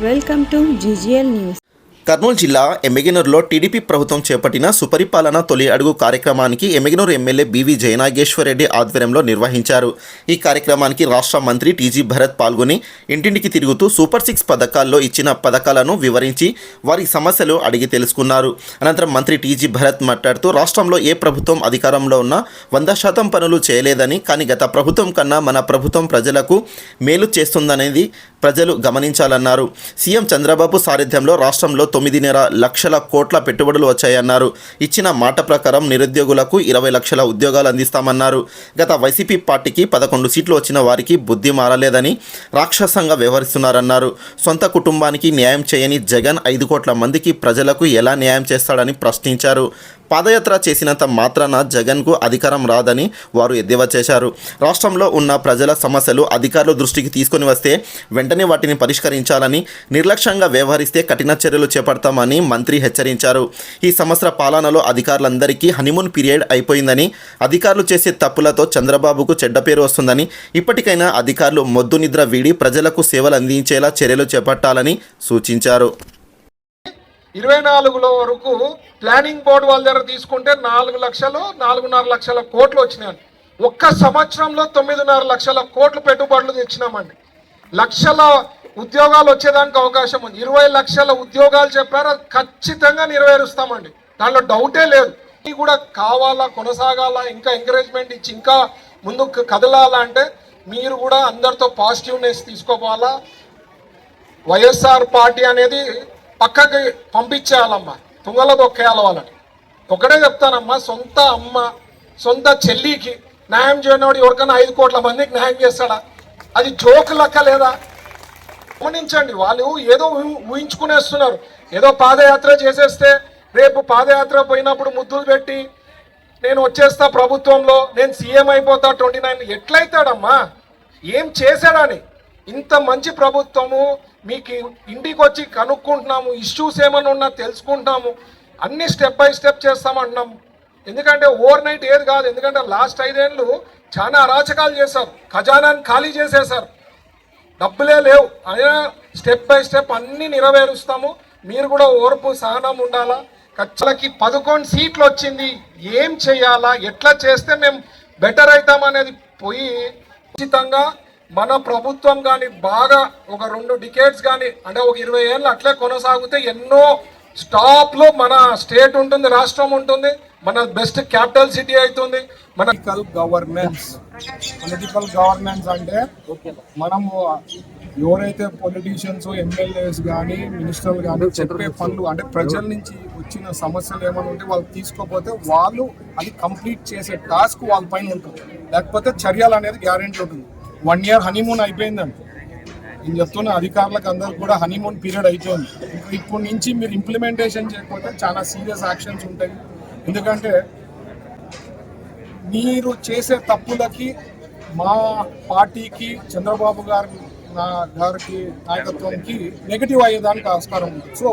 Welcome to GGL news Kurnool జిల్లా ఎమ్మెగినూరులో TDP ప్రభుత్వం చేపట్టిన సుపరిపాలన తొలి అడుగు కార్యక్రమానికి ఎమ్మెగినూరు ఎమ్మెల్యే బీవీ జయనాగేశ్వరరెడ్డి ఆధ్వర్యంలో నిర్వహించారు. ఈ కార్యక్రమానికి రాష్ట్ర మంత్రి టీజీ భరత్ పాల్గొని ఇంటింటికి తిరుగుతూ సూపర్ సిక్స్ పథకాల్లో ఇచ్చిన పథకాలను వివరించి వారి సమస్యలు అడిగి తెలుసుకున్నారు. అనంతరం మంత్రి టీజీ భరత్ మాట్లాడుతూ రాష్ట్రంలో ఏ ప్రభుత్వం అధికారంలో ఉన్నా వంద శాతం పనులు చేయలేదని కానీ గత ప్రభుత్వం కన్నా మన ప్రభుత్వం ప్రజలకు మేలు చేస్తుందనేది ప్రజలు గమనించాలన్నారు. సీఎం చంద్రబాబు సారథ్యంలో రాష్ట్రంలో తొమ్మిదిన్నర లక్షల కోట్ల పెట్టుబడులు వచ్చాయన్నారు. ఇచ్చిన మాట ప్రకారం నిరుద్యోగులకు ఇరవై లక్షల ఉద్యోగాలు అందిస్తామన్నారు. గత వైసీపీ పార్టీకి పదకొండు సీట్లు వచ్చిన వారికి బుద్ధి మారలేదని రాక్షసంగా వ్యవహరిస్తున్నారన్నారు. సొంత కుటుంబానికి న్యాయం చేయని జగన్ ఐదు కోట్ల మందికి ప్రజలకు ఎలా న్యాయం చేస్తాడని ప్రశ్నించారు. పాదయాత్ర చేసినంత మాత్రాన జగన్కు అధికారం రాదని వారు ఎద్దేవా చేశారు. రాష్ట్రంలో ఉన్న ప్రజల సమస్యలు అధికారుల దృష్టికి తీసుకొని వస్తే వెంటనే వాటిని పరిష్కరించాలని నిర్లక్ష్యంగా వ్యవహరిస్తే కఠిన చర్యలు చేపడతామని మంత్రి హెచ్చరించారు. ఈ సంవత్సర పాలనలో అధికారులందరికీ హనీమూన్ పీరియడ్ అయిపోయిందని అధికారులు చేసే తప్పులతో చంద్రబాబుకు చెడ్డ పేరు వస్తుందని ఇప్పటికైనా అధికారులు మొద్దు నిద్ర వీడి ప్రజలకు సేవలు అందించేలా చర్యలు చేపట్టాలని సూచించారు. ఇరవై నాలుగులో వరకు ప్లానింగ్ బోర్డు వాళ్ళ దగ్గర తీసుకుంటే నాలుగు లక్షలు నాలుగున్నర లక్షల కోట్లు వచ్చినాయండి ఒక్క సంవత్సరంలో తొమ్మిదిన్నర లక్షల కోట్లు పెట్టుబడులు తెచ్చినామండి. లక్షల ఉద్యోగాలు వచ్చేదానికి అవకాశం ఉంది. ఇరవై లక్షల ఉద్యోగాలు చెప్పారు అది ఖచ్చితంగా నెరవేరుస్తామండి. దాంట్లో డౌటే లేదు. ఇది కూడా కావాలా కొనసాగాలా ఇంకా ఎంకరేజ్మెంట్ ఇచ్చి ఇంకా ముందుకు కదలాలా అంటే మీరు కూడా అందరితో పాజిటివ్నెస్ తీసుకోవాలా. వైఎస్ఆర్ పార్టీ అనేది పక్కకి పంపించేయాలమ్మా. తుంగలో దొక్కేయాలి వాళ్ళని. ఒకటే చెప్తానమ్మా సొంత అమ్మ సొంత చెల్లికి న్యాయం చేయనోడు ఎవరికైనా ఐదు కోట్ల మందికి న్యాయం చేస్తాడా? అది జోక్ లెక్క లేదా? గమనించండి వాళ్ళు ఏదో ఊహించుకునేస్తున్నారు. ఏదో పాదయాత్ర చేసేస్తే రేపు పాదయాత్ర పోయినప్పుడు ముద్దులు పెట్టి నేను వచ్చేస్తా ప్రభుత్వంలో నేను సీఎం అయిపోతా ట్వంటీ నైన్. ఎట్లయితాడమ్మా? ఏం చేశాడని? ఇంత మంచి ప్రభుత్వము మీకు ఇంటికి వచ్చి కనుక్కుంటున్నాము ఇష్యూస్ ఏమైనా ఉన్నా తెలుసుకుంటున్నాము అన్ని స్టెప్ బై స్టెప్ చేస్తామంటున్నాం ఎందుకంటే ఓవర్ నైట్ ఏది కాదు ఎందుకంటే లాస్ట్ ఐదేళ్ళు చాలా అరాచకాలు చేశారు ఖజానాన్ని ఖాళీ చేసేశారు. డబ్బులే లేవు అయినా స్టెప్ బై స్టెప్ అన్ని నెరవేరుస్తాము. మీరు కూడా ఓర్పు సహనం ఉండాలా? ఖర్చులకి పదకొండు సీట్లు వచ్చింది ఏం చేయాలా? ఎట్లా చేస్తే మేము బెటర్ అవుతామనేది పోయి ఖచ్చితంగా మన ప్రభుత్వం కానీ బాగా ఒక రెండు డికేట్స్ కానీ అంటే ఒక ఇరవై ఏళ్ళు అట్లే కొనసాగితే ఎన్నో స్టాప్లో మన స్టేట్ ఉంటుంది రాష్ట్రం ఉంటుంది మన బెస్ట్ క్యాపిటల్ సిటీ అవుతుంది మన పొలిటికల్ గవర్నెన్స్ పొలిటికల్ గవర్నెన్స్ అంటే మనము ఎవరైతే పొలిటీషియన్స్ ఎమ్మెల్యేస్ కానీ మినిస్టర్లు కానీ చెప్పే పనులు అంటే ప్రజల నుంచి వచ్చిన సమస్యలు ఏమైనా ఉంటే వాళ్ళు తీసుకోపోతే వాళ్ళు అది కంప్లీట్ చేసే టాస్క్ వాళ్ళ పైన ఉంటుంది. లేకపోతే చర్యలు అనేది గ్యారెంటీ ఉంటుంది. వన్ ఇయర్ హనీమూన్ అయిపోయిందండి నేను చెప్తున్న అధికారులకు అందరికి కూడా హనీమూన్ పీరియడ్ అయిపోయింది. ఇప్పటి నుంచి మీరు ఇంప్లిమెంటేషన్ చేయకపోతే చాలా సీరియస్ యాక్షన్స్ ఉంటాయి. ఎందుకంటే మీరు చేసే తప్పులకి మా పార్టీకి చంద్రబాబు గారి నా గారికి నాయకత్వంకి నెగిటివ్ అయ్యేదానికి ఆస్కారం ఉంది. సో